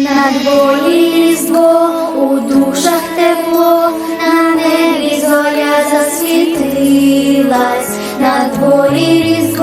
на дворі різдво, у душах тепло, на небі зоря засвітилась, на дворі різдво,